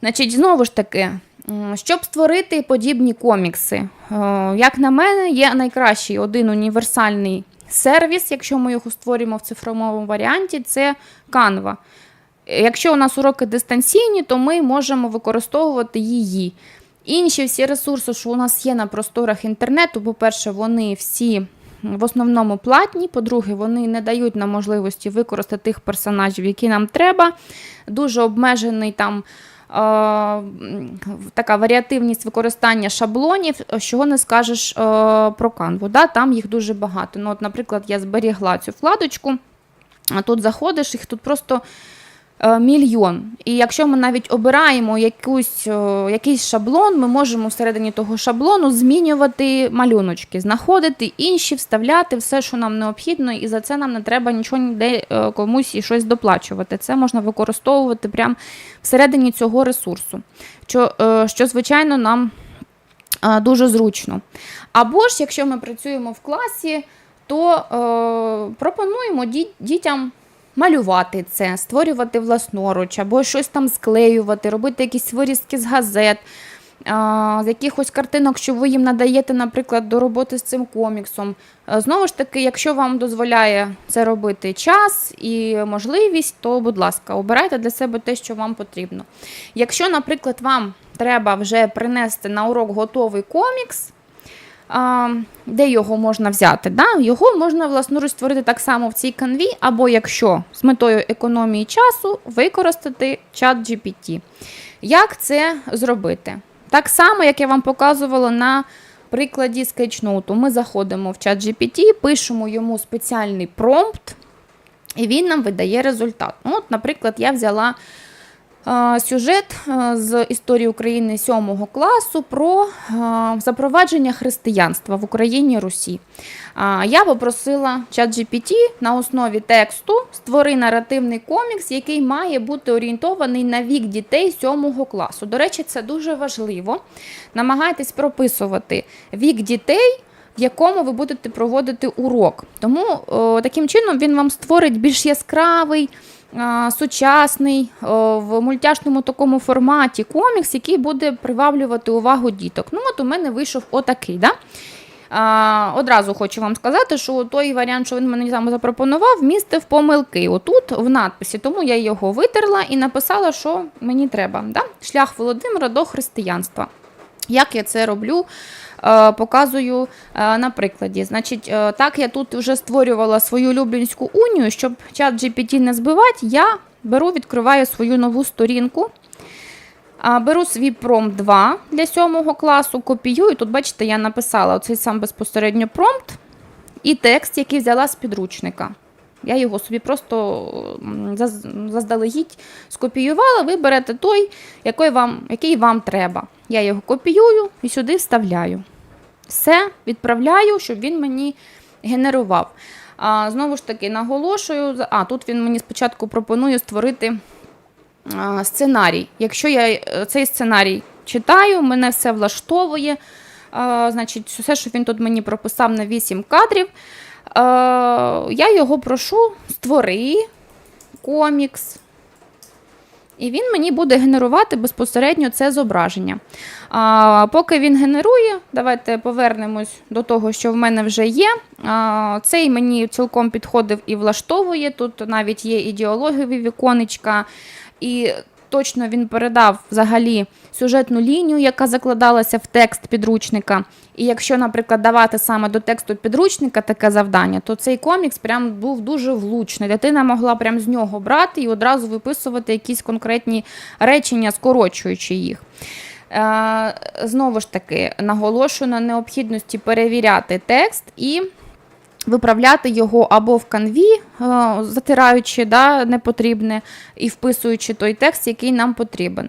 Значить, знову ж таки, щоб створити подібні комікси, е, як на мене, є найкращий один універсальний сервіс, якщо ми його створюємо в цифровому варіанті, це Canva. Якщо у нас уроки дистанційні, то ми можемо використовувати її. Інші всі ресурси, що у нас є на просторах інтернету, по-перше, вони всі в основному платні. По-друге, вони не дають нам можливості використати тих персонажів, які нам треба. Дуже обмежений там. Така варіативність використання шаблонів, чого не скажеш про канву. Да? Там їх дуже багато. Ну, от, наприклад, я зберігла цю вкладочку, а тут заходиш, їх тут просто мільйон. І якщо ми навіть обираємо якусь, е, якийсь шаблон, ми можемо всередині того шаблону змінювати малюночки, знаходити інші, вставляти все, що нам необхідно, і за це нам не треба нічого ніде е, комусь і щось доплачувати. Це можна використовувати прямо всередині цього ресурсу, що, е, що звичайно, нам е, дуже зручно. Або ж, якщо ми працюємо в класі, то е, пропонуємо дітям малювати це, створювати власноруч, або щось там склеювати, робити якісь вирізки з газет, з якихось картинок, що ви їм надаєте, наприклад, до роботи з цим коміксом. Е, Знову ж таки, якщо вам дозволяє це робити час і можливість, то, будь ласка, обирайте для себе те, що вам потрібно. Якщо, наприклад, вам треба вже принести на урок готовий комікс, а, де його можна взяти? Да? Його можна власноруч створити так само в цій канві, або якщо з метою економії часу використати чат GPT. Як це зробити? Так само, як я вам показувала на прикладі скетчноуту. Ми заходимо в чат GPT, пишемо йому спеціальний промпт, і він нам видає результат. Ну, От, наприклад, я взяла сюжет з історії України 7 класу про запровадження християнства в Україні Русі. Я попросила ChatGPT на основі тексту створи наративний комікс, який має бути орієнтований на вік дітей 7 класу. До речі, це дуже важливо. Намагайтесь прописувати вік дітей. В якому ви будете проводити урок. Тому о, таким чином він вам створить більш яскравий, сучасний в мультяшному такому форматі комікс, який буде приваблювати увагу діток. Ну, от у мене вийшов отакий. Да? Одразу хочу вам сказати, що той варіант, що він мені там запропонував, містив помилки. Отут в надписі, тому я його витерла і написала, що мені треба. Да? Шлях Володимира до християнства. Як я це роблю? Е, Показую е, на прикладі. Значить, е, так я тут вже створювала свою Люблінську унію, щоб чат GPT не збивати, я беру, відкриваю свою нову сторінку. Беру свій промпт 2 для 7 класу, копіюю. Тут, бачите, я написала оцей сам безпосередньо промпт і текст, який взяла з підручника. Я його собі просто заздалегідь скопіювала. Ви берете той, який вам, який вам треба. Я його копіюю і сюди вставляю. Все, відправляю, щоб він мені генерував. А, знову ж таки, наголошую, а тут він мені спочатку пропонує створити а, сценарій. Якщо я е, цей сценарій читаю, мене все влаштовує. А, значить, все, що він тут мені прописав на 8 кадрів, я його прошу створи комікс. І він мені буде генерувати безпосередньо це зображення. А, поки він генерує, давайте повернемось до того, що в мене вже є. А, цей мені цілком підходив і влаштовує. Тут навіть є ідеологові віконечка, і точно він передав взагалі сюжетну лінію, яка закладалася в текст підручника. І якщо, наприклад, давати саме до тексту підручника таке завдання, то цей комікс прям був дуже влучний. Дитина могла прям з нього брати і одразу виписувати якісь конкретні речення, скорочуючи їх. Е, Знову ж таки, наголошую на необхідності перевіряти текст і виправляти його або в канві, е, затираючи да, непотрібне і вписуючи той текст, який нам потрібен.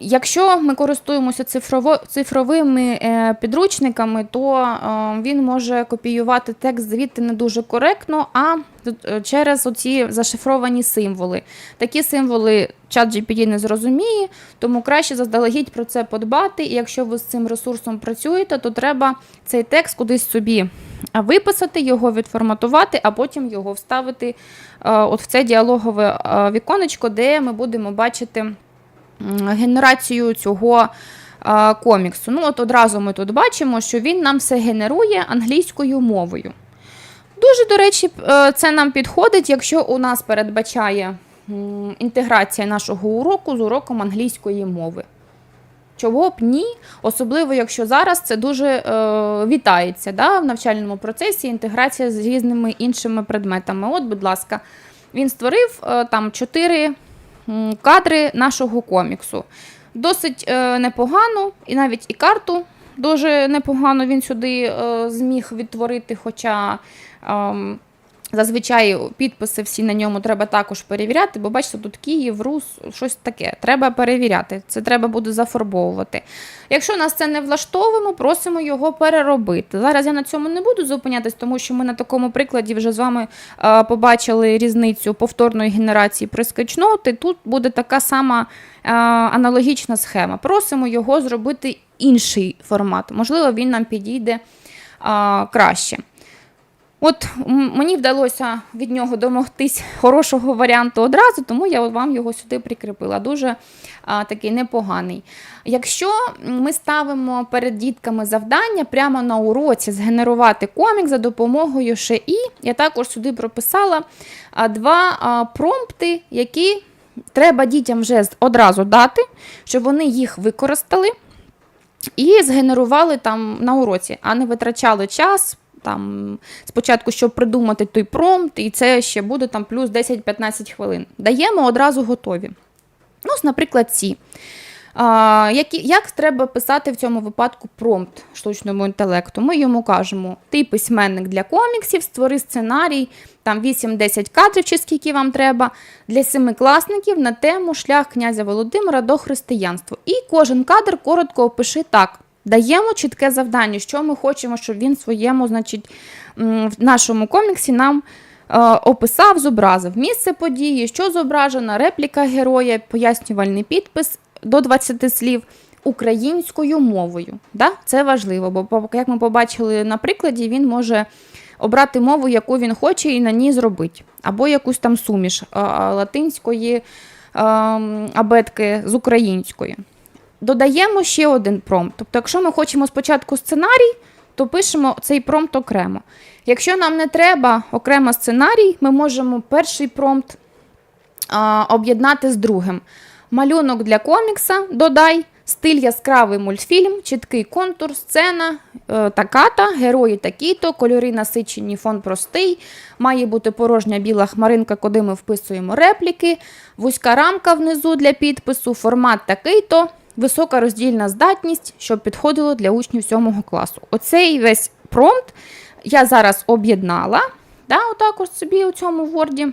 Якщо ми користуємося цифрово, цифровими е, підручниками, то е, він може копіювати текст звідти не дуже коректно, а е, через оці зашифровані символи. Такі символи чат GPT не зрозуміє, тому краще заздалегідь про це подбати. І якщо ви з цим ресурсом працюєте, то треба цей текст кудись собі виписати, його відформатувати, а потім його вставити от в це діалогове віконечко, де ми будемо бачити генерацію цього коміксу. Ну, от одразу ми тут бачимо, що він нам все генерує англійською мовою. Дуже, до речі, е, це нам підходить, якщо у нас передбачає інтеграція нашого уроку з уроком англійської мови. Чого б ні, особливо якщо зараз це дуже е, вітається да, в навчальному процесі інтеграція з різними іншими предметами. От, будь ласка, він створив е, там чотири кадри нашого коміксу. Досить е, непогано, і навіть і карту дуже непогано він сюди е, зміг відтворити, хоча. Зазвичай підписи всі на ньому треба також перевіряти, бо бачите, тут Київ, Рус, щось таке. Треба перевіряти. Це треба буде зафарбовувати. Якщо нас це не влаштовує, ми просимо його переробити. Зараз я на цьому не буду зупинятись, тому що ми на такому прикладі вже з вами е, побачили різницю повторної генерації при скетчноти. Тут буде така сама е, аналогічна схема. Просимо його зробити інший формат. Можливо, він нам підійде е, краще. От мені вдалося від нього домогтись хорошого варіанту одразу, тому я вам його сюди прикріпила. Дуже а, такий непоганий. Якщо ми ставимо перед дітками завдання прямо на уроці згенерувати комік за допомогою ШІ, я також сюди прописала два промпти, які треба дітям вже одразу дати, щоб вони їх використали і згенерували там на уроці, а не витрачали час. Там спочатку, щоб придумати той промпт, і це ще буде там плюс 10-15 хвилин. Даємо одразу готові. Ну, наприклад, ці. А, які, як треба писати в цьому випадку промпт штучному інтелекту? Ми йому кажемо: ти письменник для коміксів, створи сценарій, там 8-10 кадрів, чи скільки вам треба, для семикласників на тему шлях князя Володимира до християнства. І кожен кадр коротко опиши так. Даємо чітке завдання, що ми хочемо, щоб він в своєму, значить, в нашому коміксі нам е, описав, зобразив місце події, що зображено, репліка героя, пояснювальний підпис до 20 слів українською мовою. Да? Це важливо, бо як ми побачили на прикладі, він може обрати мову, яку він хоче, і на ній зробити, або якусь там суміш латинської е, абетки з української. Додаємо ще один промпт. Тобто, якщо ми хочемо спочатку сценарій, то пишемо цей промпт окремо. Якщо нам не треба окремо сценарій, ми можемо перший промпт об'єднати з другим. Малюнок для комікса додай, стиль яскравий мультфільм, чіткий контур, сцена е, така-та, герої такі-то, кольори насичені, фон простий, має бути порожня біла хмаринка, куди ми вписуємо репліки, вузька рамка внизу для підпису, формат такий-то, висока роздільна здатність, щоб підходило для учнів 7 класу. Оцей весь промпт я зараз об'єднала. Да, отак ось собі у цьому Word.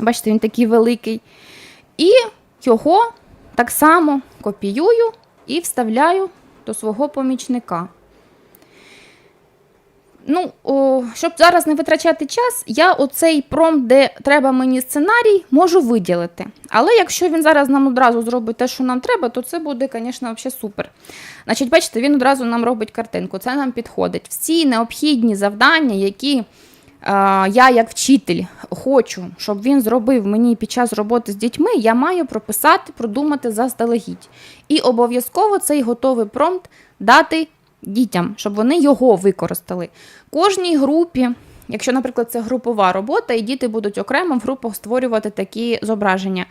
Бачите, він такий великий. І його так само копіюю і вставляю до свого помічника. Ну, о, щоб зараз не витрачати час, я оцей промпт, де треба мені сценарій, можу виділити. Але якщо він зараз нам одразу зробить те, що нам треба, то це буде, звісно, взагалі супер. Значить, бачите, він одразу нам робить картинку. Це нам підходить. Всі необхідні завдання, які е, я, як вчитель, хочу, щоб він зробив мені під час роботи з дітьми, я маю прописати, продумати заздалегідь. І обов'язково цей готовий промпт дати дітям, щоб вони його використали. Кожній групі, якщо, наприклад, це групова робота, і діти будуть окремо в групах створювати такі зображення.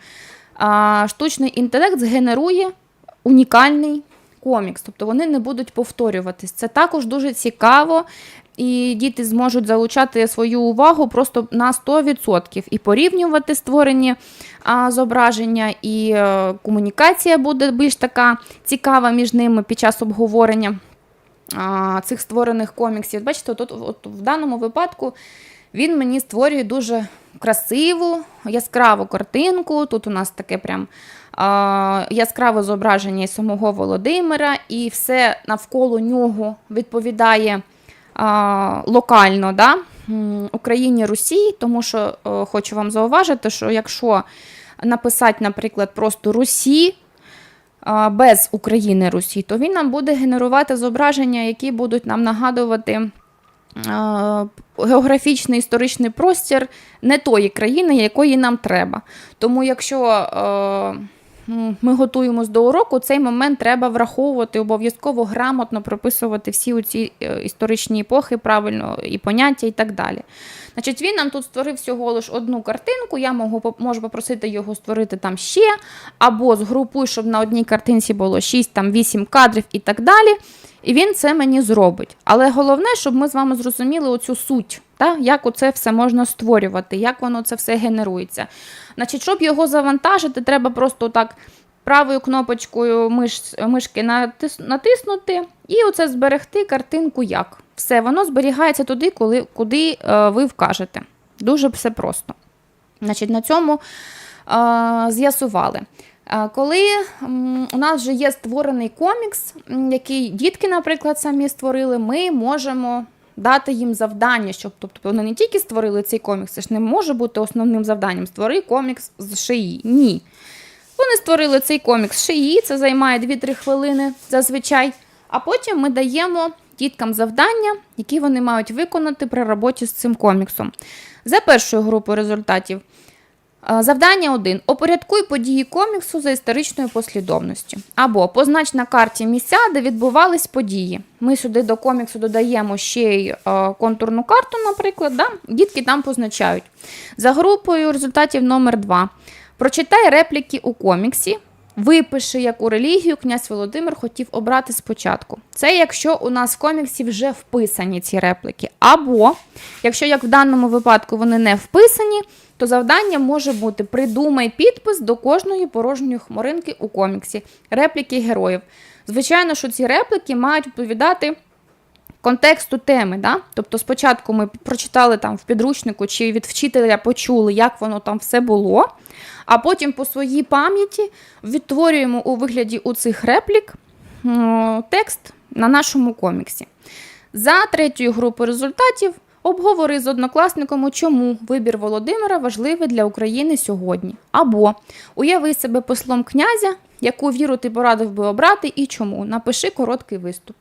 А, штучний інтелект згенерує унікальний комікс, тобто вони не будуть повторюватись. Це також дуже цікаво, і діти зможуть залучати свою увагу просто на 100% і порівнювати створені а, зображення, і е, комунікація буде більш така цікава між ними під час обговорення а, цих створених коміксів. Бачите, тут от, в даному випадку він мені створює дуже красиву, яскраву картинку. Тут у нас таке прям а, яскраве зображення самого Володимира, і все навколо нього відповідає а, локально да, Україні Русі, тому що е, хочу вам зауважити, що якщо написати, наприклад, просто Русі, без України Русі, то він нам буде генерувати зображення, які будуть нам нагадувати географічний історичний простір не тої країни, якої нам треба. Тому, якщо е, ми готуємось до уроку, цей момент треба враховувати, обов'язково грамотно прописувати всі ці історичні епохи, правильно, і поняття, і так далі. Значить, він нам тут створив всього лиш одну картинку. Я можу, можу попросити його створити там ще, або згрупуй, щоб на одній картинці було 6-8 кадрів і так далі. І він це мені зробить. Але головне, щоб ми з вами зрозуміли оцю суть, та, як оце все можна створювати, як воно це все генерується. Значить, щоб його завантажити, треба просто так правою кнопочкою миш, мишки натис, натиснути і оце зберегти картинку як. Все, воно зберігається туди, коли, куди е, ви вкажете. Дуже все просто. Значить, на цьому е, з'ясували. Коли у нас вже є створений комікс, який дітки, наприклад, самі створили, ми можемо дати їм завдання, щоб тобто вони не тільки створили цей комікс, це ж не може бути основним завданням. Створи комікс з шиї. Ні. Вони створили цей комікс з шиї, це займає 2-3 хвилини зазвичай. А потім ми даємо діткам завдання, які вони мають виконати при роботі з цим коміксом. За першою групою результатів. Е, Завдання 1. Опорядкуй події коміксу за історичною послідовністю. Або познач на карті місця, де відбувались події. Ми сюди до коміксу додаємо ще й е, контурну карту, наприклад. Да? Дітки там позначають. За групою результатів номер 2. Прочитай репліки у коміксі. Випиши, яку релігію князь Володимир хотів обрати спочатку. Це якщо у нас в коміксі вже вписані ці репліки. Або, якщо як в даному випадку вони не вписані, то завдання може бути придумай підпис до кожної порожньої хмаринки у коміксі, репліки героїв. Звичайно, що ці репліки мають відповідати контексту теми. Да? Тобто спочатку ми прочитали там в підручнику чи від вчителя почули, як воно там все було, а потім по своїй пам'яті відтворюємо у вигляді у цих реплік текст на нашому коміксі. За третьою групою результатів обговори з однокласником, чому вибір Володимира важливий для України сьогодні. Або уяви себе послом князя, яку віру ти порадив би обрати і чому. Напиши короткий виступ.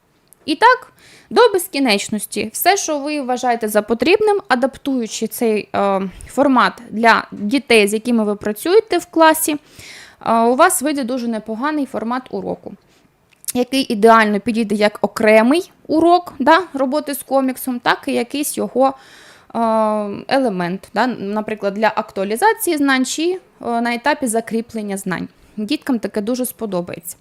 І так, до безкінечності, все, що ви вважаєте за потрібним, адаптуючи цей е, формат для дітей, з якими ви працюєте в класі, е, у вас вийде дуже непоганий формат уроку який ідеально підійде як окремий урок да, роботи з коміксом, так і якийсь його е, елемент, да, наприклад, для актуалізації знань чи е, на етапі закріплення знань. Діткам таке дуже сподобається.